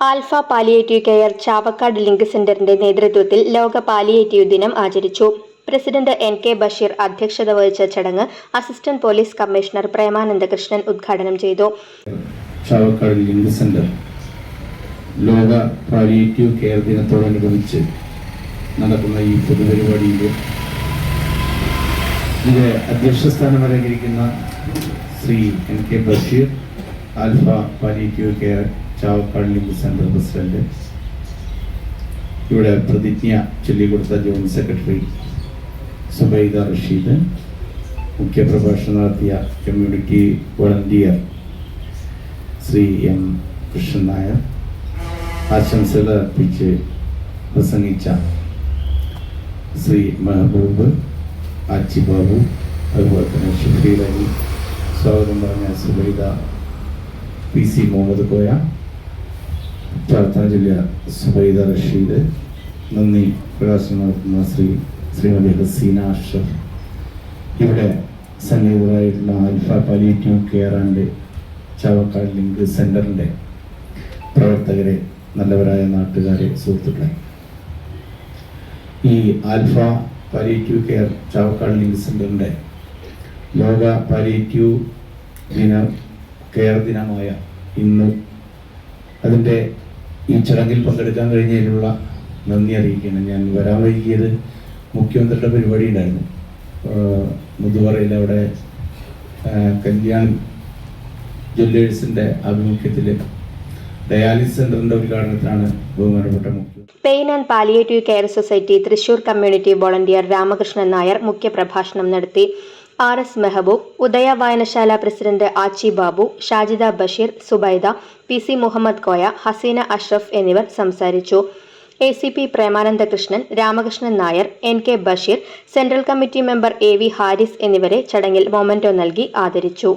Alpha palliative care Chavakkad link സെന്ററിന്റെ നേതൃത്വത്തിൽ ലോക പാലിയേറ്റീവ് ദിനം ആചരിച്ചു. പ്രസിഡന്റ് എൻ കെ ബഷീർ അധ്യക്ഷത വഹിച്ച ചടങ്ങ് assistant police commissioner Premananda Krishnan ഉദ്ഘാടനം ചെയ്തു. ചാവക്കാട് ലിങ്ക് സെന്റർ ലോക പാലിയേറ്റീവ് കെയർ ദിനത്തോടനുബന്ധിച്ച് നടക്കുന്ന ഈ പൊതുപരിപാടിയിൽ ഇത് അധ്യക്ഷ അലങ്കരിക്കുന്ന Shri N K Basheer alpha palliative care Chavakkad link centre president. ഇവിടെ പ്രതിജ്ഞ ചൊല്ലിക്കൊടുത്ത ജോയിന്റ് സെക്രട്ടറി സുബൈദ റഷീദ് മുഖ്യപ്രഭാഷണം നടത്തിയ community volunteer Shri M Krishnan Nair ആശംസകൾ അർപ്പിച്ച് പ്രസംഗിച്ച ശ്രീ മെഹബൂബ് ആച്ചി ബാബു അതുപോലെ തന്നെ ഷഫീർ അലി. സ്വാഗതം പറഞ്ഞ സുബൈദ പി സി മുഹമ്മദ് കോയ പ്രാർത്ഥന സുബൈദ റഷീദ്. നന്ദി. പ്രകാശനം നടത്തുന്ന ശ്രീ ശ്രീമതി ഹസീന അഷ്റഫ്. ഇവിടെ സന്നിഹിതരായിട്ടുള്ള alpha palliative care and Chavakkad link സെന്ററിന്റെ പ്രവർത്തകരെ നല്ലവരായ നാട്ടുകാരെ സുഹൃത്തുക്കളെ. ഈ alpha palliative care Chavakkad link സെന്ററിന്റെ ലോക പാലിയേറ്റീവ് ദിന കെയർ ദിനമായ ഇന്ന് അതിന്റെ ഈ ചടങ്ങിൽ പങ്കെടുക്കാൻ കഴിഞ്ഞതിനുള്ള നന്ദി അറിയിക്കണം ഞാൻ വരാൻ വൈകിയത് മുഖ്യമന്ത്രിയുടെ പരിപാടി ഉണ്ടായിരുന്നു മുതുവറയിൽ അവിടെ കല്യാൺ ജ്വല്ലേഴ്സിന്റെ ആഭിമുഖ്യത്തിൽ ഡയാലിസിസ് സെന്ററിന്റെ ഉദ്ഘാടനത്തിനാണ് ബഹുമാനപ്പെട്ട pain and palliative care society Thrissur community volunteer Ramakrishnan Nair മുഖ്യപ്രഭാഷണം നടത്തി. ആർ എസ് മെഹബൂബ് ഉദയ വായനശാല president Achi Babu Shajida Basheer Subaida P C Muhammad Koya Haseena Ashraf എന്നിവർ സംസാരിച്ചു. A C P Premanandakrishnan Ramakrishnan Nair N K Basheer central committee member A V Haris എന്നിവരെ ചടങ്ങിൽ memento നൽകി ആദരിച്ചു.